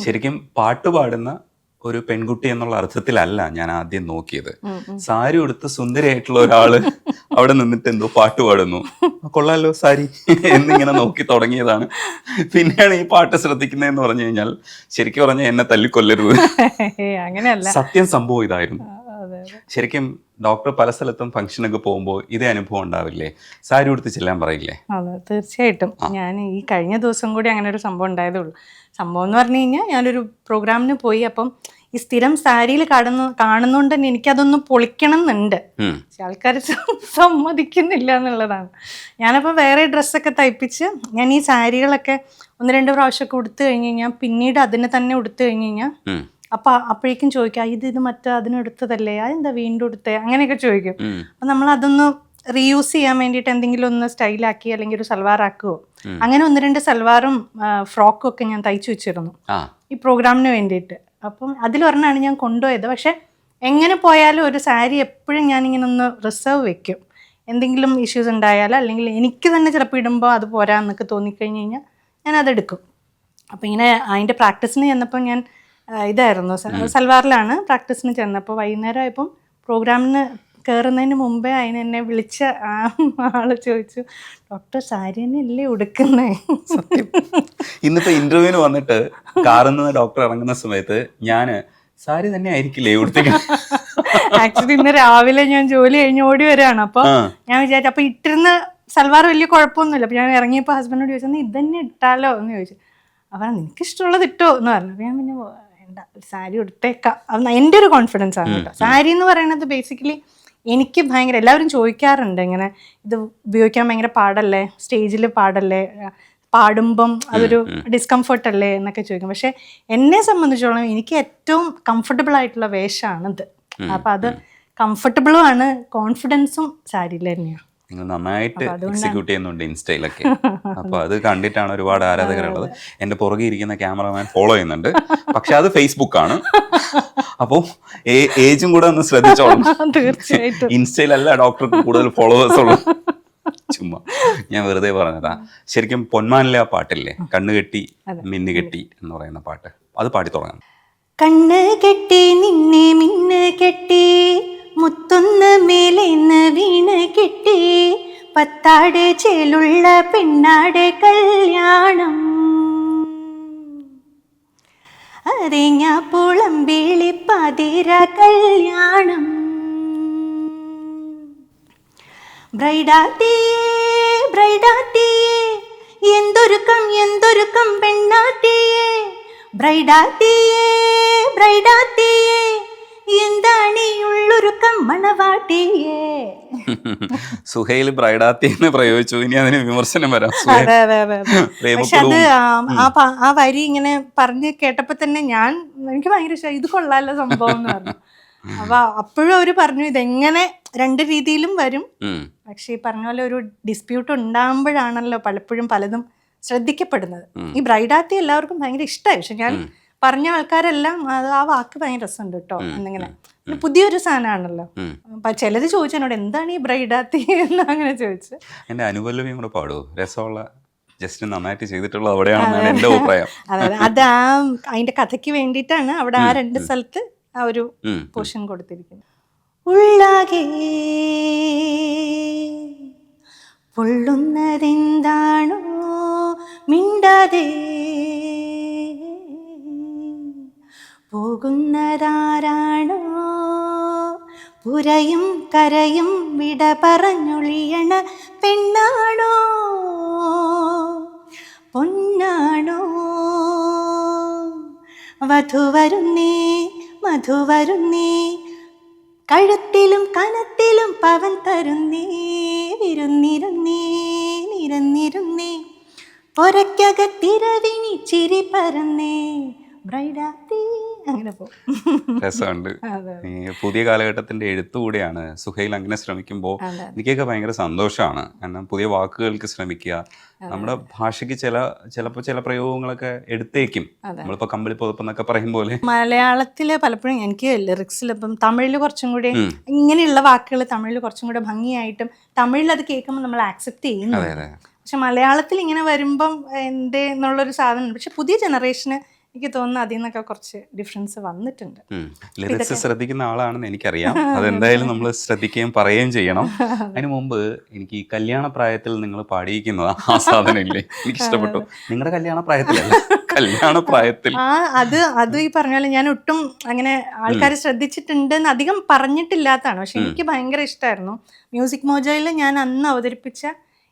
ശരിക്കും പാട്ട് പാടുന്ന ഒരു പെൺകുട്ടി എന്നുള്ള അർത്ഥത്തിലല്ല ഞാൻ ആദ്യം നോക്കിയത്. സാരി ഉടുത്ത് സുന്ദരിയായിട്ടുള്ള ഒരാൾ അവിടെ നിന്നിട്ട് എന്തോ പാട്ട് പാടുന്നു. കൊള്ളാലോ സാരി എന്നിങ്ങനെ നോക്കി തുടങ്ങിയതാണ്. പിന്നെയാണ് ഈ പാട്ട് ശ്രദ്ധിക്കുന്നതെന്ന് പറഞ്ഞു കഴിഞ്ഞാൽ ശരിക്കും പറഞ്ഞാൽ എന്നെ തല്ലിക്കൊല്ലരുത്. അങ്ങനെയല്ല. സത്യം സംഭവം ഇതായിരുന്നു. ശരിക്കും ഡോക്ടർ പല സ്ഥലത്തും ഫംഗ്ഷനൊക്കെ പോകുമ്പോൾ ഇതേ അനുഭവം ഉണ്ടാവില്ലേ? സാരി ഉടുത്ത് ചെല്ലാൻ പറയില്ലേ? അതെ തീർച്ചയായിട്ടും. ഞാൻ ഈ കഴിഞ്ഞ ദിവസം കൂടി അങ്ങനെ ഒരു സംഭവം ഉണ്ടായതേ ഉള്ളൂ സംഭവം എന്ന് പറഞ്ഞു കഴിഞ്ഞാൽ ഞാനൊരു പ്രോഗ്രാമിന് പോയി അപ്പം ഈ സ്ഥിരം സാരിയിൽ കാണുന്നു കാണുന്നോണ്ട് തന്നെ എനിക്കതൊന്ന് പൊളിക്കണം എന്നുണ്ട്. പക്ഷെ ആൾക്കാർ സമ്മതിക്കുന്നില്ല എന്നുള്ളതാണ്. ഞാനപ്പോൾ വേറെ ഡ്രസ്സൊക്കെ തയ്പ്പിച്ച് ഞാൻ ഈ സാരികളൊക്കെ ഒന്ന് രണ്ട് പ്രാവശ്യമൊക്കെ ഉടുത്തു കഴിഞ്ഞ് കഴിഞ്ഞാൽ പിന്നീട് അതിനെ തന്നെ ഉടുത്തു കഴിഞ്ഞ് കഴിഞ്ഞാൽ അപ്പൊ അപ്പോഴേക്കും ചോദിക്കാം ഇത് ഇത് മറ്റേ അതിനെടുത്തതല്ലേ? അതെന്താ വീണ്ടും എടുത്തേ? അങ്ങനെയൊക്കെ ചോദിക്കും. അപ്പൊ നമ്മൾ അതൊന്ന് റീയൂസ് ചെയ്യാൻ വേണ്ടിയിട്ട് എന്തെങ്കിലും ഒന്ന് സ്റ്റൈലാക്കി അല്ലെങ്കിൽ ഒരു സൽവാർ ആക്കുവോ? അങ്ങനെ ഒന്ന് രണ്ട് സൽവാറും ഫ്രോക്കും ഒക്കെ ഞാൻ തയ്ച്ചു വെച്ചിരുന്നു. ഈ പ്രോഗ്രാമിന് വേണ്ടിയിട്ട്. അപ്പം അതിൽ അതിലൊരെണ്ണമാണ് ഞാൻ കൊണ്ടുപോയത്. പക്ഷെ എങ്ങനെ പോയാലും ഒരു സാരി എപ്പോഴും ഞാനിങ്ങനെ ഒന്ന് റിസർവ് വെക്കും. എന്തെങ്കിലും ഇഷ്യൂസ് ഉണ്ടായാലോ അല്ലെങ്കിൽ എനിക്ക് തന്നെ ചിലപ്പോൾ ഇടുമ്പോൾ അത് പോരാന്നൊക്കെ തോന്നിക്കഴിഞ്ഞ് കഴിഞ്ഞാൽ ഞാൻ അതെടുക്കും അപ്പം ഇങ്ങനെ അതിന്റെ പ്രാക്ടീസിന് ചെന്നപ്പോൾ ഞാൻ ഇതായിരുന്നു. സൽവാറിലാണ് പ്രാക്ടീസിന് ചെന്നപ്പോൾ വൈകുന്നേരം ആയപ്പം പ്രോഗ്രാമിന് കയറുന്നതിന് മുമ്പേ അതിന് എന്നെ വിളിച്ച ആ ആൾ ചോദിച്ചു ഡോക്ടർ സാരി തന്നെ ഇല്ലേ ഉടുക്കുന്നേ ഇന്നിപ്പോ ഇന്റർവ്യൂവിന് വന്നിട്ട് കാറിൽ നിന്ന് ഡോക്ടർ ഇറങ്ങുന്ന സമയത്ത് ഞാൻ സാരി തന്നെ ആയിരിക്കില്ലേ ആക്ച്വലി ഇന്ന് രാവിലെ ഞാൻ ജോലി കഴിഞ്ഞ് ഓടി വരികയാണ് അപ്പൊ ഞാൻ വിചാരിച്ചു അപ്പൊ ഇട്ടിരുന്ന സൽവാർ വലിയ കുഴപ്പമൊന്നുമില്ല. അപ്പൊ ഞാൻ ഇറങ്ങിയപ്പോൾ ഹസ്ബൻഡോട് ചോദിച്ചു "നീ ഇതന്നെ ഇട്ടാലോ? എന്ന് ചോദിച്ചു. അപ്പൊ നിനക്ക് ഇഷ്ടമുള്ളത് ഇട്ടോ? എന്ന് പറഞ്ഞു. അപ്പൊ ഞാൻ പിന്നെ വേണ്ട. സാരി ഉടുത്തേക്കാം. അത് എന്റെ ഒരു കോൺഫിഡൻസ് ആണ് കേട്ടോ. സാരി എന്ന് പറയുന്നത് ബേസിക്കലി എനിക്ക് ഭയങ്കര എല്ലാവരും ചോദിക്കാറുണ്ട് ഇങ്ങനെ ഇത് ഉപയോഗിക്കാൻ ഭയങ്കര പാടല്ലേ? സ്റ്റേജിൽ പാടല്ലേ? പാടുമ്പം അതൊരു ഡിസ്കംഫർട്ട് അല്ലേ എന്നൊക്കെ ചോദിക്കും. പക്ഷെ എന്നെ സംബന്ധിച്ചോളം എനിക്ക് ഏറ്റവും കംഫർട്ടബിൾ ആയിട്ടുള്ള വേഷമാണിത് അപ്പം അത് കംഫർട്ടബിളും ആണ്. കോൺഫിഡൻസും സാരിയിൽ തന്നെയാണ് നിങ്ങൾ നന്നായിട്ട് എക്സിക്യൂട്ട് ചെയ്യുന്നുണ്ട് ഇൻസ്റ്റയിലൊക്കെ. അപ്പൊ അത് കണ്ടിട്ടാണ് ഒരുപാട് ആരാധകരുള്ളത്. എന്റെ പുറകെ ഇരിക്കുന്ന ക്യാമറമാൻ ഫോളോ ചെയ്യുന്നുണ്ട്. പക്ഷെ അത് ഫേസ്ബുക്ക് ആണ്. അപ്പോ ഏജും കൂടെ ഒന്ന് ശ്രദ്ധിച്ചോളാം. തീർച്ചയായിട്ടും. ഇൻസ്റ്റയിലല്ല ഡോക്ടർക്ക് കൂടുതൽ ഫോളോവേഴ്സ് ഉള്ളൂ. ചുമ്മാ. ഞാൻ വെറുതെ പറഞ്ഞതാ. ശരിക്കും പൊന്മാനിലെ ആ പാട്ടില്ലേ? കണ്ണുകെട്ടി മിന്നുകെട്ടി എന്ന് പറയുന്ന പാട്ട്. അത് പാടി തുടങ്ങാം. കണ്ണ് കെട്ടി നിന്നെ മിന്ന് കെട്ടി. മുത്തൊന്ന് മേലെന്ന് വീണ് കെട്ടി. പത്താട് ചേലുള്ള പെണ്ണാട് കല്യാണം. അറിഞ്ഞ പുളമ്പേളി പാതിര കല്യാണം. ബ്രൈഡാത്തിയേ ബ്രൈഡാത്തിയേ എന്തൊരുക്കം എന്തൊരുക്കം പെണ്ണാത്തിയേ. ബ്രൈഡാത്തിയേ ബ്രൈഡാത്തിയേ. എന്താണ് ഈ ഉള്ളൊരുക്കം മണവാട്ടിയേ സുഹൈൽ ബ്രൈഡാത്തി എന്ന് പ്രയോഗിച്ചു. ഇനി അതിന് വിമർശനം വരാം. അതെ അതെ അതെ. പക്ഷെ അത് ആ- ആ പ- ആ വരി ഇങ്ങനെ പറഞ്ഞ് കേട്ടപ്പോ തന്നെ ഞാൻ എനിക്ക് ഭയങ്കര ഇഷ്ടമായി ഇത് കൊള്ളാലോ സംഭവം എന്ന് പറഞ്ഞു. അപ്പൊ അപ്പോഴും അവർ പറഞ്ഞു ഇതെങ്ങനെ രണ്ട് രീതിയിലും വരും. ഉം. പക്ഷെ ഈ പറഞ്ഞ പോലെ ഒരു ഡിസ്പ്യൂട്ട് ഉണ്ടാകുമ്പോഴാണല്ലോ പലപ്പോഴും പലതും ശ്രദ്ധിക്കപ്പെടുന്നത്. ഈ ബ്രൈഡാത്തി എല്ലാവർക്കും ഭയങ്കര ഇഷ്ടമായി പക്ഷെ ഞാൻ പറഞ്ഞ ആൾക്കാരെല്ലാം അത് ആ വാക്ക് ഭയങ്കര രസമുണ്ട് കേട്ടോ എന്നിങ്ങനെ. പുതിയൊരു സാധനമാണല്ലോ. അപ്പൊ ചിലത് ചോദിച്ചു എന്നോട് എന്താണ് ഈ ബ്രൈഡാത്തി എന്ന് അങ്ങനെ ചോദിച്ചു. എന്റെ അനുപല്ലവിയും കൂടെ പാടൂ രസമുള്ള ജസ്റ്റ് നന്നായിട്ട് ചെയ്തിട്ടുള്ള അവിടെയാണെന്നാണ് എന്റെ അഭിപ്രായം. അതായത് അത് ആ അതിന്റെ കഥയ്ക്ക് വേണ്ടിയിട്ടാണ് അവിടെ ആ രണ്ട് സ്ഥലത്ത് ആ ഒരു പോഷൻ പോർഷൻ കൊടുത്തിരിക്കുന്നത്. ഉള്ളാകെ പൊള്ളുന്നതെന്താണോ മിണ്ടാതെ പോകുന്നതാരാണോ? പുരയും കരയും വിട പറഞ്ഞൊളിയണ പെണ്ണാണോ? പൊന്നാണോ? വധുവരുന്നേ മധുവരുന്നേ മധു വരുന്നേ കഴുത്തിലും കനത്തിലും പവൻ തരുന്നേ വിരുന്നിരുന്നേ നിരന്നിരുന്നേ. പൊരയ്ക്കകത്തിരവിനി ചിരി അങ്ങനെ പോകും. രസമുണ്ട്. ഈ പുതിയ കാലഘട്ടത്തിന്റെ എഴുത്തുകൂടെയാണ് സുഹൈൽ അങ്ങനെ ശ്രമിക്കുമ്പോൾ. എനിക്കൊക്കെ ഭയങ്കര സന്തോഷമാണ്. കാരണം പുതിയ വാക്കുകൾക്ക് ശ്രമിക്കുക. നമ്മുടെ ഭാഷയ്ക്ക് ചില ചിലപ്പോൾ ചില പ്രയോഗങ്ങളൊക്കെ എടുത്തേക്കും. നമ്മളിപ്പോ കമ്പിളി പുതപ്പെന്നൊക്കെ പറയും പോലെ. മലയാളത്തിൽ പലപ്പോഴും എനിക്ക് ലിറിക്സിൽ ഇപ്പം തമിഴിൽ കുറച്ചും കൂടി ഇങ്ങനെയുള്ള വാക്കുകൾ തമിഴിൽ കുറച്ചും കൂടി ഭംഗിയായിട്ടും തമിഴിൽ അത് കേൾക്കുമ്പോൾ നമ്മൾ ആക്സെപ്റ്റ് ചെയ്യുന്നു പക്ഷെ മലയാളത്തിൽ ഇങ്ങനെ വരുമ്പം എന്റെ എന്നുള്ളൊരു സാധനം പക്ഷെ പുതിയ ജനറേഷന് എനിക്ക് തോന്നുന്നു അതിൽ നിന്നൊക്കെ കുറച്ച് ഡിഫറൻസ് വന്നിട്ടുണ്ട്. ലിറിക്സ് ശ്രദ്ധിക്കുന്ന ആളാണെന്ന് എനിക്കറിയാം. അതെന്തായാലും നമ്മൾ ശ്രദ്ധിക്കുകയും പറയുകയും ചെയ്യണം. അതിനു മുമ്പ് എനിക്ക് ഈ കല്യാണ പ്രായത്തിൽ നിങ്ങൾ പാടിയിരിക്കുന്നത് ആ സാധനം ഇല്ലേ എനിക്ക് ഇഷ്ടപ്പെട്ടു നിങ്ങളുടെ കല്യാണ പ്രായത്തിലല്ല കല്യാണ പ്രായത്തിൽ ആ അത് അത് ഈ പറഞ്ഞ പോലെ ഞാൻ ഒട്ടും അങ്ങനെ ആൾക്കാർ ശ്രദ്ധിച്ചിട്ടുണ്ട് എന്ന് അധികം പറഞ്ഞിട്ടില്ലാത്തതാണ്. പക്ഷെ എനിക്ക് ഭയങ്കര ഇഷ്ടമായിരുന്നു മ്യൂസിക് മോജോയിൽ ഞാൻ അന്ന് അവതരിപ്പിച്ച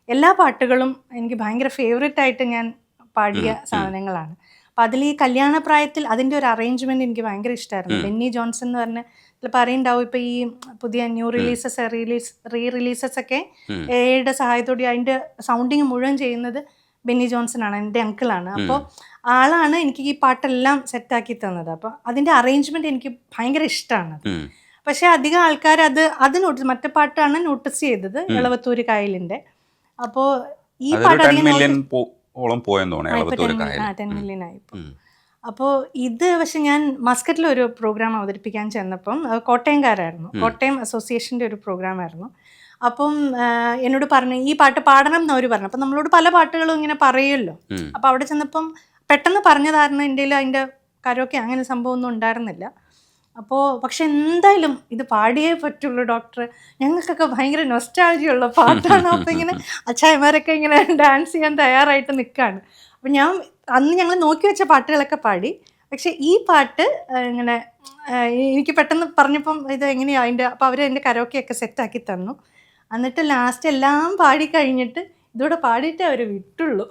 എല്ലാ പാട്ടുകളും എനിക്ക് ഭയങ്കര ഫേവറേറ്റ് ആയിട്ട് ഞാൻ പാടിയ സാധനങ്ങളാണ്. അപ്പം അതിൽ ഈ കല്യാണ പ്രായത്തിൽ അതിന്റെ ഒരു അറേഞ്ച്മെന്റ് എനിക്ക് ഭയങ്കര ഇഷ്ടമായിരുന്നു ബെന്നി ജോൺസൺ എന്ന് പറഞ്ഞ ചിലപ്പോൾ അറിയുണ്ടാവും ഇപ്പം ഈ പുതിയ new releases release re releases ഒക്കെ. എയുടെ സഹായത്തോടെ അതിന്റെ സൗണ്ടിങ് മുഴുവൻ ചെയ്യുന്നത് ബെന്നി ജോൺസൺ ആണ് എന്റെ അങ്കിളാണ് അപ്പോൾ ആളാണ് എനിക്ക് ഈ പാട്ടെല്ലാം സെറ്റാക്കി തന്നത്. അപ്പോൾ അതിന്റെ അറേഞ്ച്മെന്റ് എനിക്ക് ഭയങ്കര ഇഷ്ടമാണ് പക്ഷേ അധികം ആൾക്കാർ അത് അത് നോട്ടീസ് മറ്റേ പാട്ടാണ് നോട്ടീസ് ചെയ്തത് ഇളവത്തൂര് കായലിന്റെ. അപ്പോൾ ഈ പാട്ട് അധികം ഓളം പോയെന്ന് തോന്നുന്നു അപ്പോൾ ഇത് പക്ഷെ ഞാൻ മസ്കറ്റിൽ ഒരു പ്രോഗ്രാം അവതരിപ്പിക്കാൻ ചെന്നപ്പം കോട്ടയംകാരായിരുന്നു. കോട്ടയം അസോസിയേഷന്റെ ഒരു പ്രോഗ്രാമായിരുന്നു അപ്പം എന്നോട് പറഞ്ഞു ഈ പാട്ട് പാടണം എന്ന് അവർ പറഞ്ഞു. അപ്പം നമ്മളോട് പല പാട്ടുകളും ഇങ്ങനെ പറയുമല്ലോ അപ്പം അപ്പോൾ അവിടെ ചെന്നപ്പം പെട്ടെന്ന് പറഞ്ഞതായിരുന്നു എന്റെ അതിന്റെ കരോക്കെ അങ്ങനെ സംഭവമൊന്നും ഉണ്ടായിരുന്നില്ല. അപ്പോൾ പക്ഷെ എന്തായാലും ഇത് പാടിയേ പറ്റുള്ളൂ ഡോക്ടർ ഞങ്ങൾക്കൊക്കെ ഭയങ്കര നൊസ്റ്റാൾജിയുള്ള പാട്ടാണ്. അപ്പോൾ ഇങ്ങനെ അച്ചായമാരൊക്കെ ഇങ്ങനെ ഡാൻസ് ചെയ്യാൻ തയ്യാറായിട്ട് നിൽക്കുകയാണ് അപ്പം ഞാൻ അന്ന് ഞങ്ങൾ നോക്കി വെച്ച പാട്ടുകളൊക്കെ പാടി. പക്ഷെ ഈ പാട്ട് ഇങ്ങനെ എനിക്ക് പെട്ടെന്ന് പറഞ്ഞപ്പം ഇത് എങ്ങനെയാണ് അതിന്റെ അപ്പോൾ അവർ എന്റെ കരോക്കെയൊക്കെ സെറ്റാക്കി തന്നു. എന്നിട്ട് ലാസ്റ്റ് എല്ലാം പാടി കഴിഞ്ഞിട്ട് ഇതോടെ പാടിയിട്ടേ അവർ വിട്ടുള്ളൂ.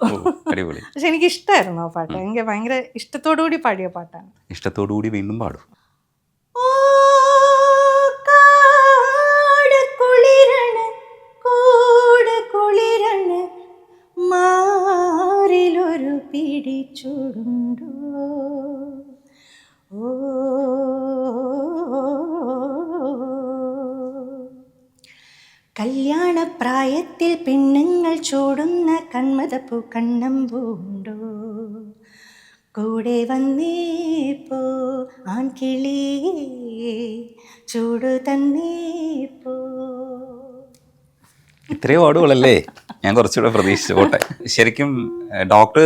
പക്ഷെ എനിക്ക് ഇഷ്ടമായിരുന്നു ആ പാട്ട്. എനിക്ക് ഭയങ്കര ഇഷ്ടത്തോടു കൂടി പാടിയ പാട്ടാണ്. ഇഷ്ടത്തോടു കൂടി വീണ്ടും പാടും. ഓ കല്യാണപ്രായത്തിൽ പെണ്ണുങ്ങൾ ചൂടുന്ന കൺമതപ്പൂ കണ്ണമ്പൂണ്ടോ? കൂടെ വന്നേ പോ ആൺകിളി ചൂട് തന്നേ പോ. ഇത്രയും പാടുകളല്ലേ ഞാൻ കുറച്ചുകൂടെ പ്രതീക്ഷിച്ചു. പോട്ടെ. ശരിക്കും ഡോക്ടർ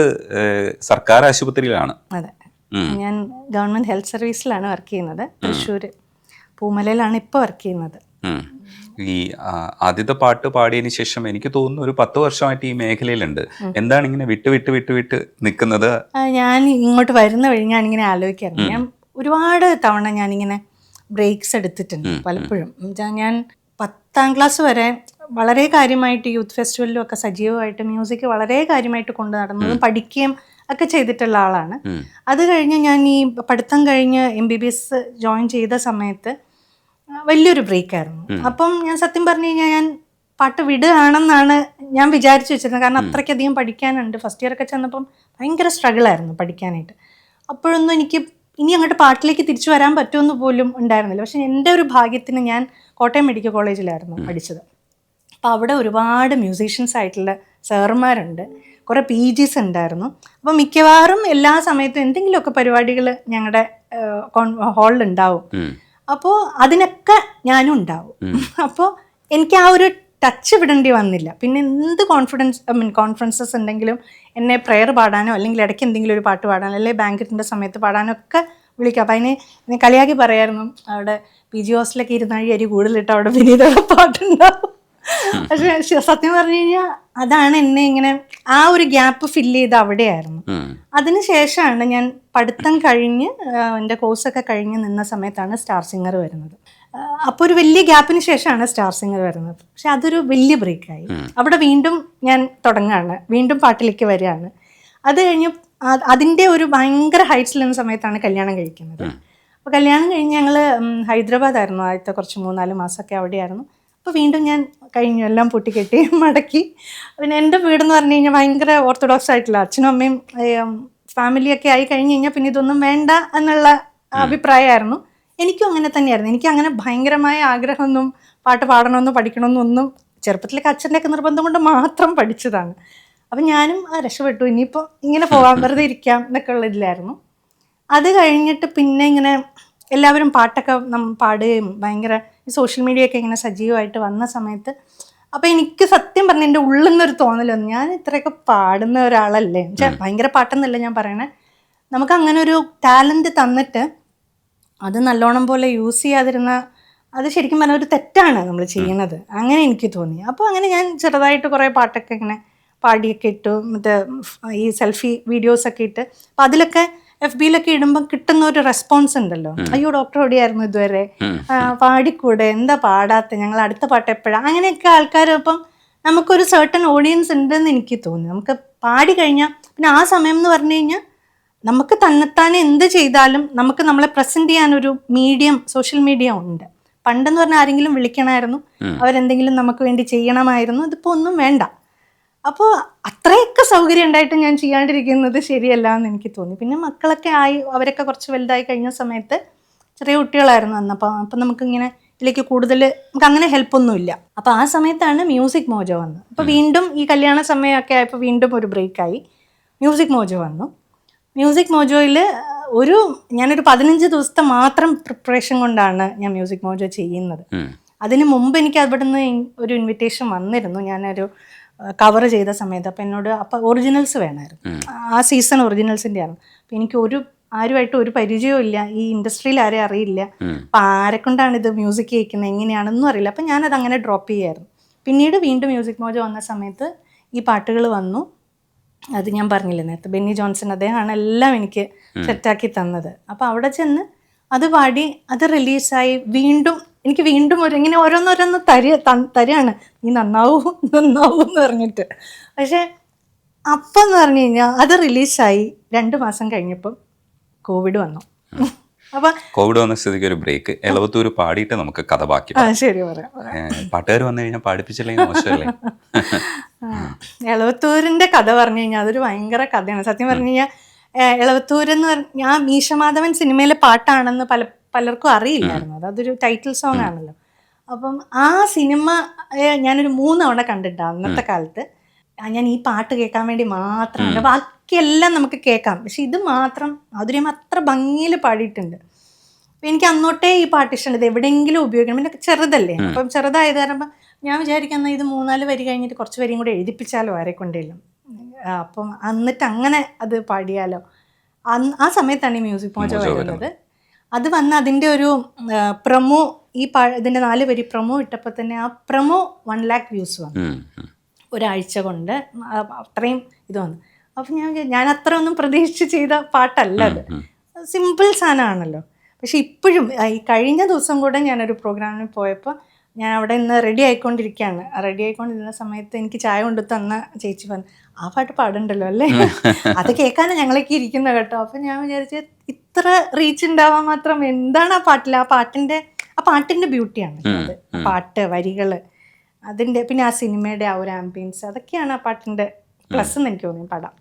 സർക്കാർ ആശുപത്രിയിലാണ്. അതെ. ഞാൻ ഗവൺമെന്റ് ഹെൽത്ത് സർവീസിലാണ് വർക്ക് ചെയ്യുന്നത്. തൃശ്ശൂർ പൂമലയിലാണ് ഇപ്പോൾ വർക്ക് ചെയ്യുന്നത്. ഈ ആദ്യത്തെ പാട്ട് പാടിയതിന് ശേഷം എനിക്ക് തോന്നുന്നു ഒരു പത്ത് വർഷമായിട്ട് ഈ മേഖലയിലുണ്ട്. എന്താണ് ഇങ്ങനെ വിട്ട് വിട്ട് വിട്ട് വിട്ട് നിൽക്കുന്നത്? ഞാൻ ഇങ്ങോട്ട് വരുന്ന വഴി ഞാൻ ഇങ്ങനെ ആലോചിക്കാറുണ്ട് ഞാൻ ഒരുപാട് തവണ ഞാനിങ്ങനെ ബ്രേക്സ് എടുത്തിട്ടുണ്ട് പലപ്പോഴും. ഞാൻ പത്താം ക്ലാസ് വരെ വളരെ കാര്യമായിട്ട് യൂത്ത് ഫെസ്റ്റിവലിലും ഒക്കെ സജീവമായിട്ട് മ്യൂസിക് വളരെ കാര്യമായിട്ട് കൊണ്ടു നടന്നതും പഠിക്കുകയും ഒക്കെ ചെയ്തിട്ടുള്ള ആളാണ്. അത് കഴിഞ്ഞ് ഞാൻ ഈ പഠിത്തം കഴിഞ്ഞ് M B B S join ചെയ്ത സമയത്ത് വലിയൊരു ബ്രേക്കായിരുന്നു അപ്പം ഞാൻ സത്യം പറഞ്ഞു കഴിഞ്ഞാൽ ഞാൻ പാട്ട് വിടുകയാണെന്നാണ് ഞാൻ വിചാരിച്ചു വെച്ചിരുന്നത്. കാരണം അത്രയ്ക്കധികം പഠിക്കാനുണ്ട്. ഫസ്റ്റ് ഇയർ ഒക്കെ ചെന്നപ്പം ഭയങ്കര സ്ട്രഗിൾ ആയിരുന്നു പഠിക്കാനായിട്ട്. അപ്പോഴൊന്നും എനിക്ക് ഇനി അങ്ങോട്ട് പാട്ടിലേക്ക് തിരിച്ചു വരാൻ പറ്റുമെന്ന് പോലും ഉണ്ടായിരുന്നില്ല. പക്ഷെ എന്റെ ഒരു ഭാഗ്യത്തിന് ഞാൻ കോട്ടയം മെഡിക്കൽ കോളേജിലായിരുന്നു പഠിച്ചത്. അപ്പോൾ അവിടെ ഒരുപാട് മ്യൂസീഷ്യൻസ് ആയിട്ടുള്ള സാറുമാരുണ്ട് കുറേ പി ജിസ് ഉണ്ടായിരുന്നു. അപ്പോൾ മിക്കവാറും എല്ലാ സമയത്തും എന്തെങ്കിലുമൊക്കെ പരിപാടികൾ ഞങ്ങളുടെ ഹോളിൽ ഉണ്ടാവും. അപ്പോൾ അതിനൊക്കെ ഞാനും ഉണ്ടാവും അപ്പോൾ എനിക്ക് ആ ഒരു ടച്ച് വിടേണ്ടി വന്നില്ല. പിന്നെ എന്ത് കോൺഫിഡൻസ് ഐ മീൻ കോൺഫറൻസസ് ഉണ്ടെങ്കിലും എന്നെ പ്രെയർ പാടാനോ അല്ലെങ്കിൽ ഇടയ്ക്ക് എന്തെങ്കിലും ഒരു പാട്ട് പാടാനോ അല്ലെങ്കിൽ ബാങ്കറ്റിന്റെ സമയത്ത് പാടാനോ ഒക്കെ വിളിക്കാം. അപ്പം അതിന് എന്നെ കളിയാക്കി പറയായിരുന്നു. അവിടെ പി ജി ഹോസ്റ്റലൊക്കെ ഇരുന്നാഴി അരി കൂടുതലിട്ട് അവിടെ വിനീതയുടെ പാട്ടുണ്ടാവും. പക്ഷേ സത്യം പറഞ്ഞു കഴിഞ്ഞാൽ അതാണ് എന്നെ ഇങ്ങനെ ആ ഒരു ഗ്യാപ്പ് ഫില്ല് ചെയ്ത് അവിടെയായിരുന്നു. അതിനുശേഷമാണ് ഞാൻ പഠിത്തം കഴിഞ്ഞ് എന്റെ കോഴ്സൊക്കെ കഴിഞ്ഞ് നിന്ന സമയത്താണ് സ്റ്റാർ സിംഗർ വരുന്നത്. അപ്പോൾ ഒരു വലിയ ഗ്യാപ്പിന് ശേഷമാണ് സ്റ്റാർ സിംഗർ വരുന്നത്. പക്ഷെ അതൊരു വലിയ ബ്രേക്കായി. അവിടെ വീണ്ടും ഞാൻ തുടങ്ങുകയാണ് വീണ്ടും പാട്ടിലേക്ക് വരികയാണ്. അത് കഴിഞ്ഞ് അതിന്റെ ഒരു ഭയങ്കര ഹൈറ്റ്സിൽ നിന്ന സമയത്താണ് കല്യാണം കഴിക്കുന്നത്. അപ്പോൾ കല്യാണം കഴിഞ്ഞ് ഞങ്ങൾ ഹൈദരാബാദായിരുന്നു. ആദ്യത്തെ കുറച്ച് മൂന്നാൽ മാസമൊക്കെ അവിടെയായിരുന്നു. അപ്പോൾ വീണ്ടും ഞാൻ കഴിഞ്ഞു എല്ലാം പൊട്ടിക്കെട്ടി മടക്കി. പിന്നെ എന്റെ വീടെന്ന് പറഞ്ഞു കഴിഞ്ഞാൽ ഭയങ്കര ഓർത്തഡോക്സ് ആയിട്ടുള്ള അച്ഛനും അമ്മയും ഫാമിലിയൊക്കെ ആയി കഴിഞ്ഞ് കഴിഞ്ഞാൽ പിന്നെ ഇതൊന്നും വേണ്ട എന്നുള്ള അഭിപ്രായമായിരുന്നു. എനിക്കും അങ്ങനെ തന്നെയായിരുന്നു. എനിക്ക് അങ്ങനെ ഭയങ്കരമായ ആഗ്രഹമൊന്നും പാട്ട് പാടണമെന്നോ പഠിക്കണമെന്നോ ഒന്നും ചെറുപ്പത്തിലേക്ക് അച്ഛന്റെ ഒക്കെ നിർബന്ധം കൊണ്ട് മാത്രം പഠിച്ചതാണ്. അപ്പം ഞാനും ആ രക്ഷപ്പെട്ടു. ഇനിയിപ്പോൾ ഇങ്ങനെ പോകാൻ വെറുതെ ഇരിക്കാം എന്നൊക്കെ ഉള്ള ഇതിലായിരുന്നു. അത് കഴിഞ്ഞിട്ട് പിന്നെ ഇങ്ങനെ എല്ലാവരും പാട്ടൊക്കെ നം പാടുകയും ഭയങ്കര സോഷ്യൽ മീഡിയ ഒക്കെ ഇങ്ങനെ സജീവമായിട്ട് വന്ന സമയത്ത് അപ്പോൾ എനിക്ക് സത്യം പറഞ്ഞ എന്റെ ഉള്ളിൽ നിന്നൊരു തോന്നലൊന്നും. ഞാൻ ഇത്രയൊക്കെ പാടുന്ന ഒരാളല്ലേ. എന്നുവെച്ചാൽ ഭയങ്കര പാട്ടെന്നല്ല ഞാൻ പറയണേ. നമുക്ക് അങ്ങനെ ഒരു ടാലന്റ് തന്നിട്ട് അത് നല്ലോണം പോലെ യൂസ് ചെയ്യാതിരുന്ന അത് ശരിക്കും പറഞ്ഞാൽ ഒരു തെറ്റാണ് നമ്മൾ ചെയ്യുന്നത് അങ്ങനെ എനിക്ക് തോന്നി. അപ്പോൾ അങ്ങനെ ഞാൻ ചെറുതായിട്ട് കുറേ പാട്ടൊക്കെ ഇങ്ങനെ പാടിയൊക്കെ ഇട്ടു. മറ്റേ ഈ സെൽഫി വീഡിയോസൊക്കെ ഇട്ട്. അപ്പം അതിലൊക്കെ എഫ് ബിയിലൊക്കെ ഇടുമ്പോൾ കിട്ടുന്ന ഒരു റെസ്പോൺസ് ഉണ്ടല്ലോ. അയ്യോ ഡോക്ടർ എവിടെയായിരുന്നു ഇതുവരെ? പാടിക്കൂടെ എന്താ പാടാത്ത? ഞങ്ങൾ അടുത്ത പാട്ട് എപ്പോഴാണ് അങ്ങനെയൊക്കെ ആൾക്കാർ ഇപ്പം നമുക്കൊരു സെർട്ടൺ ഓഡിയൻസ് ഉണ്ടെന്ന് എനിക്ക് തോന്നി നമുക്ക് പാടി കഴിഞ്ഞാൽ പിന്നെ ആ സമയം എന്ന് പറഞ്ഞു കഴിഞ്ഞാൽ നമുക്ക് തന്നെത്താനെ എന്ത് ചെയ്താലും നമുക്ക് നമ്മളെ പ്രസന്റ് ചെയ്യാനൊരു മീഡിയം സോഷ്യൽ മീഡിയ ഉണ്ട്. പണ്ടെന്ന് പറഞ്ഞാൽ ആരെങ്കിലും വിളിക്കണമായിരുന്നു അവരെന്തെങ്കിലും നമുക്ക് വേണ്ടി ചെയ്യണമായിരുന്നു. ഇതിപ്പോൾ ഒന്നും വേണ്ട. അപ്പോൾ അത്രയൊക്കെ സൗകര്യം ഉണ്ടായിട്ട് ഞാൻ ചെയ്യാണ്ടിരിക്കുന്നത് ശരിയല്ല എന്ന് എനിക്ക് തോന്നി. പിന്നെ മക്കളൊക്കെ ആയി അവരൊക്കെ കുറച്ച് വലുതായി കഴിഞ്ഞ സമയത്ത് ചെറിയ കുട്ടികളായിരുന്നു അന്ന്. അപ്പോൾ അപ്പം നമുക്കിങ്ങനെ ഇതിലേക്ക് കൂടുതൽ നമുക്ക് അങ്ങനെ ഹെൽപ്പൊന്നുമില്ല അപ്പോൾ ആ സമയത്താണ് മ്യൂസിക് മോജോ വന്നത്. അപ്പോൾ വീണ്ടും ഈ കല്യാണ സമയമൊക്കെ ആയപ്പോൾ വീണ്ടും ഒരു ബ്രേക്കായി മ്യൂസിക് മോജോ വന്നു. മ്യൂസിക് മോജോയിൽ ഒരു ഞാനൊരു പതിനഞ്ച് ദിവസത്തെ മാത്രം പ്രിപ്പറേഷൻ കൊണ്ടാണ് ഞാൻ മ്യൂസിക് മോജോ ചെയ്യുന്നത്. അതിന് മുമ്പ് എനിക്ക് അവിടുന്ന് ഒരു ഇൻവിറ്റേഷൻ വന്നിരുന്നു. ഞാനൊരു കവർ ചെയ്ത സമയത്ത് അപ്പം എന്നോട് അപ്പം ഒറിജിനൽസ് വേണമായിരുന്നു. ആ സീസൺ ഒറിജിനൽസിന്റെ ആണ് അപ്പം എനിക്ക് ഒരു ആരുമായിട്ട് ഒരു പരിചയവും ഇല്ല. ഈ ഇൻഡസ്ട്രിയിൽ ആരെയും അറിയില്ല. അപ്പം ആരെ കൊണ്ടാണ് ഇത് മ്യൂസിക് കേൾക്കുന്നത് എങ്ങനെയാണെന്നും അറിയില്ല. അപ്പം ഞാനത് അങ്ങനെ ഡ്രോപ്പ് ചെയ്യായിരുന്നു. പിന്നീട് വീണ്ടും മ്യൂസിക് മോജ വന്ന സമയത്ത് ഈ പാട്ടുകൾ വന്നു. അത് ഞാൻ പറഞ്ഞില്ലേ നേരത്തെ ബെന്നി ജോൺസൺ അദ്ദേഹമാണ് എല്ലാം എനിക്ക് സെറ്റാക്കി തന്നത്. അപ്പോൾ അവിടെ ചെന്ന് അത് പാടി അത് റിലീസായി വീണ്ടും എനിക്ക് വീണ്ടും ഒരു ഇങ്ങനെ ഓരോന്നോരോന്ന് തരി ത- തരികയാണ്. നീ നന്നാവൂ നന്നാവൂ എന്ന് പറഞ്ഞിട്ട്. പക്ഷേ അപ്പം എന്ന് പറഞ്ഞു കഴിഞ്ഞാൽ അത് റിലീസായി രണ്ട് മാസം കഴിഞ്ഞപ്പം കോവിഡ് വന്നു. അപ്പം കോവിഡ് വന്ന സ്ഥിതിക്ക് ഒരു ബ്രേക്ക്. എളവത്തൂര് പാടിയിട്ട് നമുക്ക് കഥ ബാക്കി ശരി പറയാം പാട്ടുകാർ വന്നു കഴിഞ്ഞാൽ പാടിപ്പിച്ചില്ലെങ്കിൽ മോശമല്ലേ? എളവത്തൂരിന്റെ കഥ പറഞ്ഞു കഴിഞ്ഞാൽ അതൊരു ഭയങ്കര കഥയാണ്. സത്യം പറഞ്ഞു കഴിഞ്ഞാൽ എളവത്തൂർ എന്ന് പറഞ്ഞ ഞാൻ മീശമാധവൻ സിനിമയിലെ പാട്ടാണെന്ന് പല പലർക്കും അറിയില്ലായിരുന്നു. അതൊരു ടൈറ്റിൽ സോങ് ആണല്ലോ. അപ്പം ആ സിനിമ ഞാനൊരു മൂന്ന് തവണ കണ്ടിട്ടാണ് അന്നത്തെ കാലത്ത്. ഞാൻ ഈ പാട്ട് കേൾക്കാൻ വേണ്ടി മാത്രമാണ് ബാക്കിയെല്ലാം നമുക്ക് കേൾക്കാം. പക്ഷെ ഇത് മാത്രം മാധുര്യം അത്ര ഭംഗിയിൽ പാടിയിട്ടുണ്ട്. അപ്പം എനിക്ക് അന്നോട്ടേ ഈ പാട്ട് ഇഷ്ടമുണ്ട് ഇത് എവിടെയെങ്കിലും ഉപയോഗിക്കണം. പിന്നെ ചെറുതല്ലേ. അപ്പം ചെറുതായത് കാരണം ഞാൻ വിചാരിക്കുന്ന ഇത് മൂന്നാൽ വരി കഴിഞ്ഞിട്ട് കുറച്ച് വരിയും കൂടെ എഴുതിപ്പിച്ചാലോ ആരെ കൊണ്ടേലും. അപ്പം എന്നിട്ട് അങ്ങനെ അത് പാടിയാലോ. അന്ന് ആ സമയത്താണ് ഈ മ്യൂസിക് മോജോ വരുന്നത്. അത് വന്ന് അതിന്റെ ഒരു പ്രൊമോ ഈ പാ ഇതിന്റെ നാല് വരി പ്രൊമോ ഇട്ടപ്പോൾ തന്നെ ആ പ്രൊമോ വൺ ലാക്ക് വ്യൂസ് വന്നു. ഒരാഴ്ച കൊണ്ട് അത്രയും ഇത് വന്നു. അപ്പം ഞാൻ ഞാൻ അത്ര ഒന്നും പ്രതീക്ഷിച്ച് ചെയ്ത പാട്ടല്ല അത്. സിമ്പിൾ സാധനമാണല്ലോ. പക്ഷെ ഇപ്പോഴും ഈ കഴിഞ്ഞ ദിവസം കൂടെ ഞാനൊരു പ്രോഗ്രാമിന് പോയപ്പോൾ ഞാൻ അവിടെ ഇന്ന് റെഡി ആയിക്കൊണ്ടിരിക്കുകയാണ്. റെഡി ആയിക്കൊണ്ടിരുന്ന സമയത്ത് എനിക്ക് ചായ കൊണ്ടു തന്ന ചേച്ചി പറഞ്ഞു ആ പാട്ട് പാടുണ്ടല്ലോ അല്ലേ? അത് കേൾക്കാനാണ് ഞങ്ങളൊക്കെ ഇരിക്കുന്നത് കേട്ടോ. അപ്പം ഞാൻ വിചാരിച്ചു ഇത്ര റീച്ച് ഉണ്ടാവാൻ മാത്രം എന്താണ് ആ പാട്ടിൽ ആ പാട്ടിന്റെ ആ പാട്ടിന്റെ ബ്യൂട്ടിയാണ് അത്. പാട്ട് വരികൾ അതിന്റെ പിന്നെ ആ സിനിമയുടെ ആ ഒരു ആംബിയൻസ് അതൊക്കെയാണ് ആ പാട്ടിന്റെ പ്ലസ് എന്ന് എനിക്ക് തോന്നി പടം.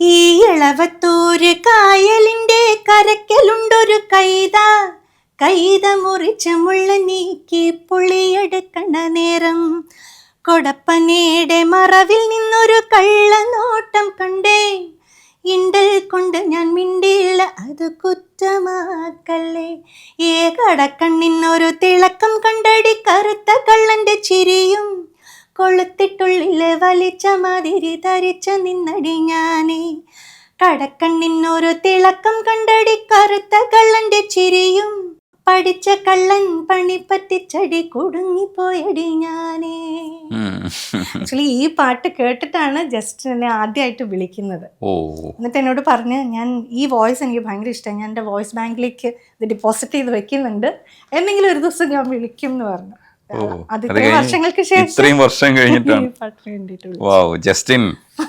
ഈ ഇളവത്തൂര് കായലിന്റെ കരക്കലുണ്ടൊരു കൈത. കൈത മുറിച്ച മുള്ള നീക്കി പുളിയെടുക്കണ നേരം. കൊടപ്പനയുടെ മറവിൽ നിന്നൊരു കള്ളനോട്ടം കണ്ടേ. ഇണ്ടൽ കൊണ്ട് ഞാൻ മിണ്ടിയില്ല അത് കുറ്റമാക്കല്ലേ. ഏ കടക്കണ്ണിന്നൊരു തിളക്കം കണ്ടടി കറുത്ത കള്ളന്റെ ചിരിയും. കൊളുത്തിട്ടുള്ളിലെ വലിച്ച മാതിരി ധരിച്ച നിന്നടി ഞാനേ. കടക്കണ്ണിന്നൊരു തിളക്കം കണ്ടടി കറുത്ത കള്ളന്റെ ചിരിയും. പഠിച്ച കള്ളൻ പണി പറ്റിച്ചടി കുടുങ്ങിപ്പോയടി ഞാനേ. ആക്ച്വലി ഈ പാട്ട് കേട്ടിട്ടാണ് ജസ്റ്റ് എന്നെ ആദ്യമായിട്ട് വിളിക്കുന്നത്. എന്നിട്ട് എന്നോട് പറഞ്ഞ് ഞാൻ ഈ വോയിസ് എനിക്ക് ഭയങ്കര ഇഷ്ടമാണ് ഞാൻ എന്റെ വോയിസ് ബാങ്കിലേക്ക് ഇത് ഡിപ്പോസിറ്റ് ചെയ്ത് വെക്കുന്നുണ്ട്. എന്തെങ്കിലും ഒരു ദിവസം ഞാൻ വിളിക്കും എന്ന് പറഞ്ഞു അത് വർഷങ്ങൾക്ക് ശേഷം ഇത്രയും വർഷം കഴിഞ്ഞിട്ടാണ്. വാവ് ജസ്റ്റിൻ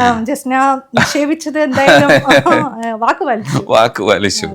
ആ, ജസ്റ്റ് ഞാൻ നിക്ഷേപിച്ചത് എന്തായാലും വാക്ക് വലിച്ചു. വാക്ക് വലിച്ചു.